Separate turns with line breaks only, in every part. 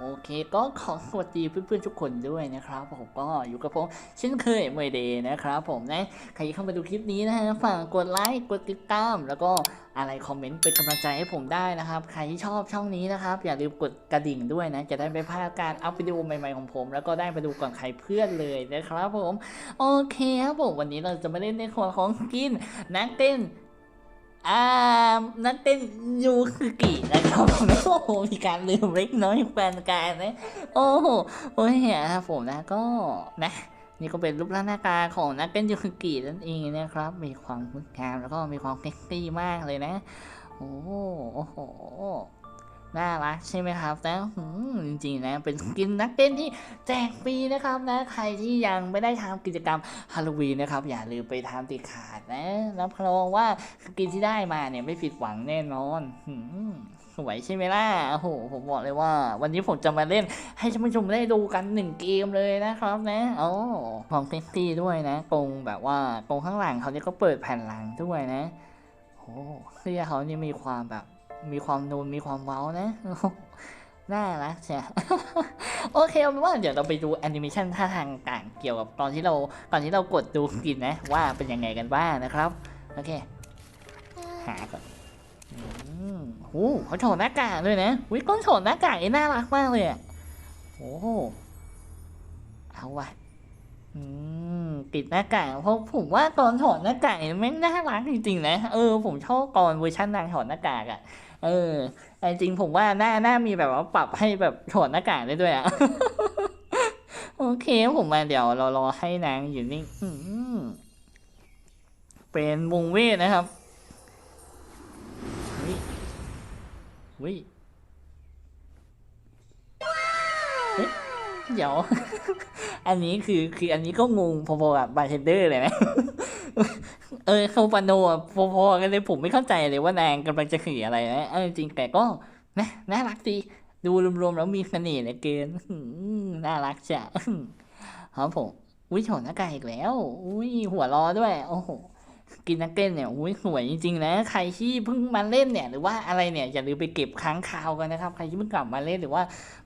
โอเคก็ขอสวัสดีเพื่อนๆทุกคนด้วยนะครับ ผมก็อยู่กับผมเช่นเคยเมย์เดย์นะครับผมนะใครเข้ามาดูคลิปนี้นะฮะฝากกดไลค์กดติดตามแล้วก็อะไรคอมเมนต์เป็นกำลังใจให้ผมได้นะครับ ใครที่ชอบช่องนี้นะครับ อย่าลืมกดกระดิ่งด้วยนะ จะได้ไม่พลาดการอัพวิดีโอใหม่ๆของผม แล้วก็ได้มาดูก่อนใครเพื่อนเลยนะครับผม โอเคครับผมวันนี้เราจะมาเล่นในครัวของกินนักเต้น อ่านักเต้นยูคือกินะครับ โอ้โห มีการลืมเล็กน้อยแฟนกายนะ โอ้โห โอ้ยครับผมนะก็นะนี่ก็เป็นรูปร่างหน้าตาของนักเต้นยูคือกินั่นเองนะครับ มีความงดงามแล้วก็มีความเซ็กซี่มากเลยนะ โอ้โหโอ้โห น่ารักใช่ไหมครับนะหืมจริงๆนะเป็นสกินนักเต้นที่แจกฟรีนะครับนะใครที่ยังไม่ได้ทำกิจกรรมฮาโลวีนนะครับ อย่าลืมไปทำติดขาดนะรับรองว่าสกินที่ได้มาเนี่ยไม่ผิดหวังแน่นอนสวยใช่ไหมล่ะ โอ้โห ผมบอกเลยว่า วันนี้ผมจะมาเล่นให้ท่านผู้ชมได้ดูกันหนึ่งเกมเลยนะครับนะ โอ้ของเซ็กซี่ด้วยนะตรงแบบว่าตรงข้างหลังเขาเนี่ยก็เปิดแผ่นหลังด้วยนะ โอ้เสื้อเขานี่มีความแบบ มีความนูนมีความเว้านะน่ารักใช่โอเคเอาเป็นว่าเดี๋ยวเราไปดูแอนิเมชันท่าทางต่างเกี่ยวกับตอนที่เราตอนที่เรากดดูกินนะ ว่าเป็นยังไงกันบ้างนะครับ โอเค หาก่อนอืมโหเขาถอดหน้ากากด้วยนะวิก้อนถอดหน้ากากนี่น่ารักมากเลยอะโอ้โหเอาว่ะอืมติดหน้ากากเพราะผมว่าตอนถอดหน้ากากนี่แม่งน่ารักจริงๆนะ เออผมชอบตอนเวอร์ชันนางถอดหน้ากากอะ เออแต่จริงๆผมว่าหน้าหน้ามีแบบว่าปรับให้แบบถอดหน้ากากได้ด้วยอะโอเคผมมาเดี๋ยวเรารอให้นางอยู่นิ่งเป็นวงเวทนะครับวิวิเอ๊ะเดี๋ยว อันนี้คือคืออันนี้ก็งงพอๆกับบาร์เทนเดอร์เลยนะ เออคาปาโนอะพอๆกันเลยผมไม่เข้าใจเลยว่านางกำลังจะขี่อะไรนะเออจริงแต่ก็นะน่ารักดีดูรวมๆแล้วมีเสน่ห์เหลือเกินน่ารักจ้ะครับผมอุ้ยโฉนหน้ากากอีกแล้ว อุ้ยหัวล้อด้วย โอ้โห กินนักเต้นเนี่ยอุ้ยสวยจริงๆนะใครที่เพิ่งมาเล่นเนี่ยหรือว่าอะไรเนี่ยอย่าลืมไปเก็บค้างคาวกันนะครับใครที่เพิ่งกลับมาเล่นหรือว่า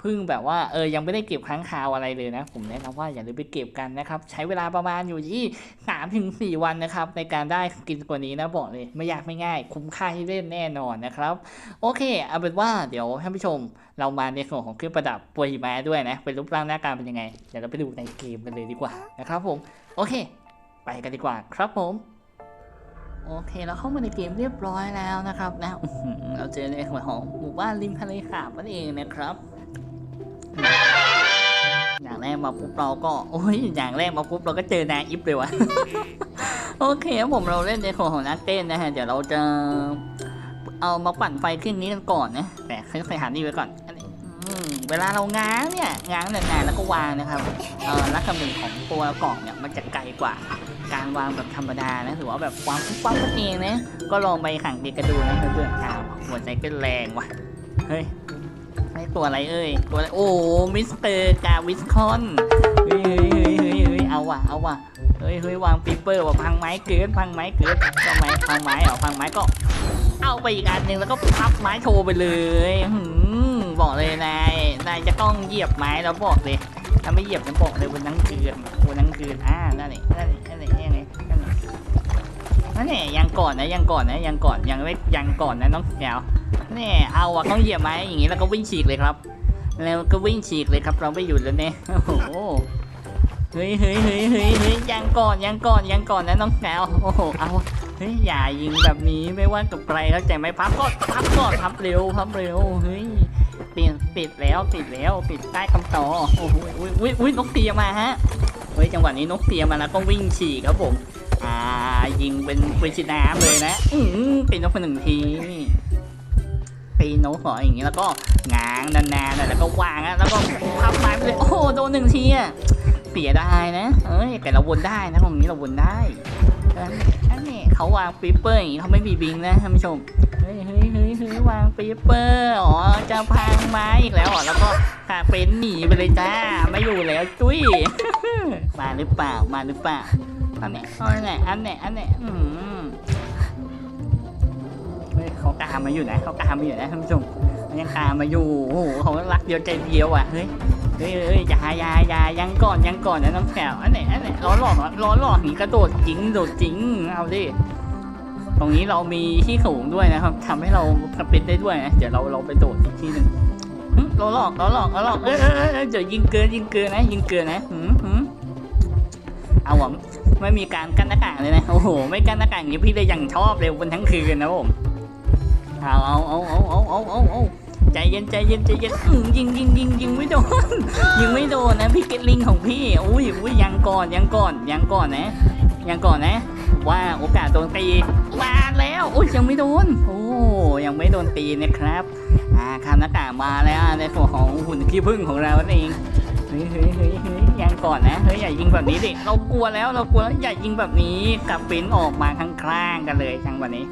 เพิ่งแบบว่าเออยังไม่ได้เก็บค้างคาวอะไรเลยนะผมแนะนำว่าอย่าลืมไปเก็บกันนะครับใช้เวลาประมาณอยู่ที่สามถึงสี่วันนะครับในการได้กินกว่านี้นะบอกเลยไม่ยากไม่ง่าย คุ้มค่าที่เล่นแน่นอนนะครับโอเคเอาเป็นว่าเดี๋ยวท่านผู้ชมเรามาในส่วนของเครื่องประดับปวยหิมะด้วยนะเป็นรูปร่างหน้าตารเป็นยังไงเดี๋ยวเราไปดูในเกมกันเลยดีกว่านะครับผมโอเค ไปกันดีกว่าครับผม โอเคเราเข้ามาในเกมเรียบร้อยแล้วนะครับนะอื้อหือเราเจอในส่วนของหมู่บ้านริมทะเลสาบนั่นเองนะครับ อย่างแรกมาปุ๊บเราก็โอ้ยอย่างแรกมาปุ๊บเราก็เจอนางอิฟเลยวะโอเคครับผมเราเล่นในส่วนของนักเต้นนะฮะเดี๋ยวเราจะเอามาปั่นไฟขึ้นนี้กันก่อนนะแต่ค่อยๆหานี่ไว้ก่อนเวลาเราง้างเนี่ยง้างนานๆแล้วก็วางนะครับเอ่อลักษณะของตัวกล่องเนี่ยมันจะไกลกว่า การวางแบบธรรมดานะถือว่าแบบควางปุ๊บปั๊บนั่นเองนะก็ลองไปขังเด็กกันดูนะเพื่อนๆอ้าวหัวใจก็แรงว่ะเฮ้ยไอตัวอะไรเอ้ยตัวอะไรโอ้มิสเตอร์กาวิสคอนเฮ้ยเฮ้ยเฮ้ยเฮ้ยเอาว่ะเอาว่ะเฮ้ยเฮ้ยวางปีเปอร์ว่ะพังไม้เกินพังไม้เกินทำไมพังไม้เหรอพังไม้ก็ เอาไปอีกอันหนึ่งแล้วก็พับไม้โชว์ไปเลยบอกเลยนายนายจะต้องเหยียบไม้แล้วบอกเลย ถ้าไม่เหยียบจะบอกเลยวันนั้นคืนวันนั้นคืนอ่านั่นนี่นั่นนี่นั่นนี่นั่นนี่นั่นนี่นั่นนี่ยังก่อนนะยังก่อนนะยังก่อนยังไม่ยังก่อนนะน้องแก้วนี่เอาอะต้องเหยียบไหมอย่างงี้แล้วก็วิ่งฉีกเลยครับ แล้วก็วิ่งฉีกเลยครับ เราไม่หยุดแล้วเนี่ยโอ้โหเฮ้ยเฮ้ยเฮ้ยเฮ้ยเฮ้ยยังก่อนยังก่อนยังก่อนนะน้องแก้วโอ้โหเอาเฮ้ยอย่ายิงแบบนี้ไม่ว่ากับใครเข้าใจไหมพับก็พับก่อนพับเร็วพับเร็วเฮ้ย ปลี่ยนปิดแล้วปิดแล้วปิดใต้คำต่อโอ้โหอุ้ยอุ้ยอุ้ยนกเตียมาฮะเฮ้ยจังหวะนี้นกเตียมาแล้วก็วิ่งฉีกครับผมอ่ายิงเป็นปืนฉีดน้ำเลยนะอือปีนนกไปหนึ่งทีปีนนกเหรออย่างงี้แล้วก็ง้างนานๆแล้วก็วางแล้วก็พับไม้ไปเลยโอ้โหโดนหนึ่งทีอะเสียไดายนะเอ้ยแต่เราวนได้นะตรงนี้เราวนได้ เขาวางปีเปอร์อย่างนี้เขาไม่มีบิงนะท่านผู้ชมเฮ้ยเฮ้ยเฮ้ยเฮ้ยวางปีเปอร์อ๋อจะพังไม้อีกแล้วอ๋อแล้วก็ขาเป็นหนีไปเลยจ้า ไม่อยู่แล้วจุ้ยมาหรือเปล่ามาหรือเปล่าอันเนี้ยอันเนี้ยอันเนี้ยอันเนี้ยอืมเฮ้ยเขาตามมาอยู่นะเขาตามมาอยู่นะท่านผู้ชมยังตามมาอยู่โอ้โหเขารักเดียวใจเดียวอะเฮ้ย เฮ้ยเฮ้ยยายายายังก่อนยังก่อนนะน้ำแข็งอันไหนอันไหนร้อนหลอกร้อนหลอกนี่กระโดดจริงโดดจริงเอาดิตรงนี้เรามีที่สูงด้วยนะครับ ทำให้เราสปินได้ด้วยนะเดี๋ยวเราเราไปโดดอีกที่หนึ่งร้อนหลอกเราหลอกเราหลอกเออเดี๋ยวยิงเกินยิงเกินนะ ยิงเกินนะหืมหืมเอาผมไม่มีการกั้นหน้ากากเลยนะโอ้โหไม่กั้นหน้ากากงนี้พี่ได้ยังชอบเลยบนทั้งคืนนะผมเอาเอาเอาเอาเอาเอาเอา ใจเย็นใจเย็นใจเย็นอื้อยิงยิงยิงยิงไม่โดนยิงไม่โดนนะพี่เกตลิงของพี่อุ้ยอุ้ยยังก่อนยังก่อนยังก่อนนะยังก่อนนะ ว่าโอกาสโดนตีมาแล้วอุ้ยยังไม่โดนโอ้ยังไม่โดนตีนะครับอ่าคำหน้ากากมาแล้วในส่วนของหุ่นขี้ผึ้งของเราเองเฮ้ยเฮ้ยเฮ้ยเฮ้ยยังก่อนนะเฮ้ยอย่ายิงแบบนี้ดิเรากลัวแล้วเรากลัวแล้วอย่ายิงแบบนี้กลับปิ้นออกมาข้างๆกันเลยจังวันนี้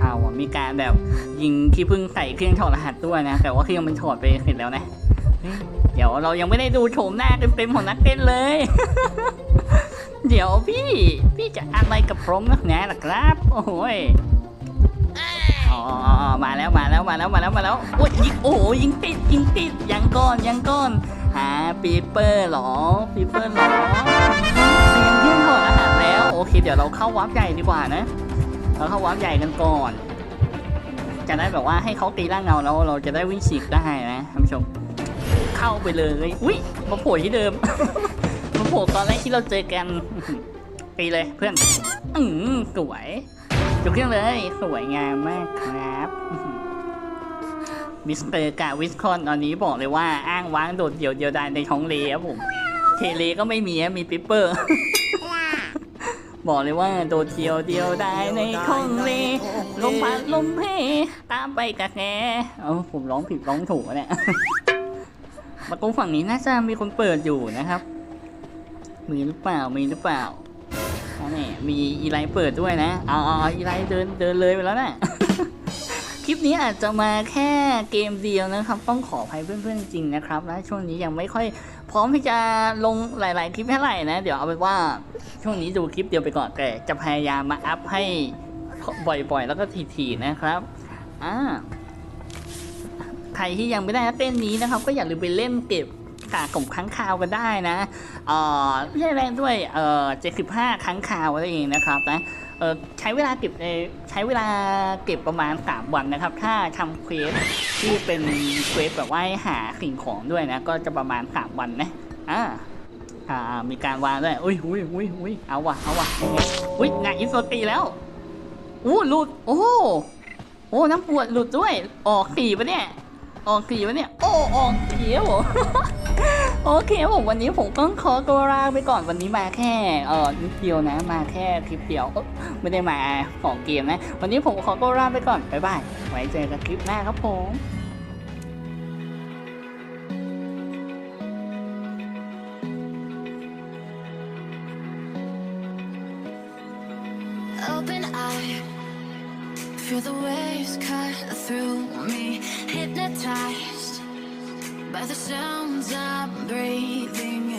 เอาอะมีการแบบยิงขี้พึ่งใส่เครื่องถอดรหัสด้วยนะ แต่ว่าเครื่องมันถอดไปเสร็จแล้วนะ เดี๋ยวเรายังไม่ได้ดูโฉมหน้าเต็มๆของนักเต้นเลย เดี๋ยวพี่พี่จะอะไรกับพรมนักแหน่ล่ะครับ โอ้โหยอ๋อมาแล้วมาแล้วมาแล้วมาแล้วมาแล้วโอ้ยยิงโอ้โหยิงติดยิงติดยังก้อนยังก้อนหาปีเปอร์หรอปีเปอร์หรอยังเครื่องถอดรหัสแล้ว โอเค เดี๋ยวเราเข้าวับใหญ่ดีกว่านะ เราเข้าวาร์ปใหญ่กันก่อน จะได้แบบว่าให้เขาตีร่างเงาแล้วเราจะได้วิ่งฉีกได้นะท่านผู้ชม เข้าไปเลยอุ้ยมาโผล่ที่เดิม มาโผล่ตอนแรกที่เราเจอกันตีเลยเพื่อน อืมสวยจุกเครื่องเลยสวยงามมากครับมิสเตอร์กาวิสคอนตอนนี้บอกเลยว่าอ้างว้างโดดเดี่ยวเดียวดายในท้องเลครับผม เทเลก็ไม่มีมีปิปเปอร์ บอกเลยว่าโดดเดียวเดียวได้ในท้องเลลมพัดลมเพตามไปกะแกเอาผมร้องผิดร้องถูกวะเนี่ยประตูฝั่งนี้น่าจะมีคนเปิดอยู่นะครับ มีหรือเปล่ามีหรือเปล่าอันนี้มีอีไลท์เปิดด้วยนะเอาเอาเอาอีไลท์เดินเดินเลยไปแล้วนะคลิปนี้อาจจะมาแค่เกมเดียวนะครับ ต้องขออภัยเพื่อนๆจริงๆนะครับและช่วงนี้ยังไม่ค่อยพร้อมที่จะลงหลาย ๆ คลิปเท่าไหร่นะ เดี๋ยวเอาเป็นว่า ช่วงนี้ดูคลิปเดียวไปก่อนแต่จะพยายามมาอัพให้บ่อยๆ แล้วก็ถี่ๆนะครับอ่าใครที่ยังไม่ได้เต้นนี้นะครับ ก็อย่าลืมไปเล่นเก็บกากของค้างคาวกันได้นะเอ่อไม่ใช่แรงด้วยเอ่อ75ครั้งคาวอะไรเองนะครับนะเออใช้เวลาเก็บใช้เวลาเก็บประมาณ 3 วันนะครับ ถ้าทำเควสที่เป็นเควสแบบว่าให้หาสิ่งของด้วยนะ ก็จะประมาณ 3 วันนะอ่า อ่ามีการวางด้วยอุ้ยอุ้ยอุ้ยอุ้ยเอาว่ะเอาว่ะไงอุ้ยนายอินโซตีแล้วอู้หลุดโอ้โหโอ้น้ำปวดหลุดด้วย ออกขี่ปะเนี่ยออกขี่ปะเนี่ย โอ้ออกขี่ผมโอเคผมวันนี้ผมต้องขอตัวลาไปก่อนวันนี้มาแค่เออนิดเดียวนะ มาแค่คลิปเดียวไม่ได้มาของเกมนะ วันนี้ผมขอตัวลาไปก่อนบ๊ายบายไว้เจอกันคลิปหน้าครับผม
the waves cut through me. Hypnotized by the sounds I'm breathing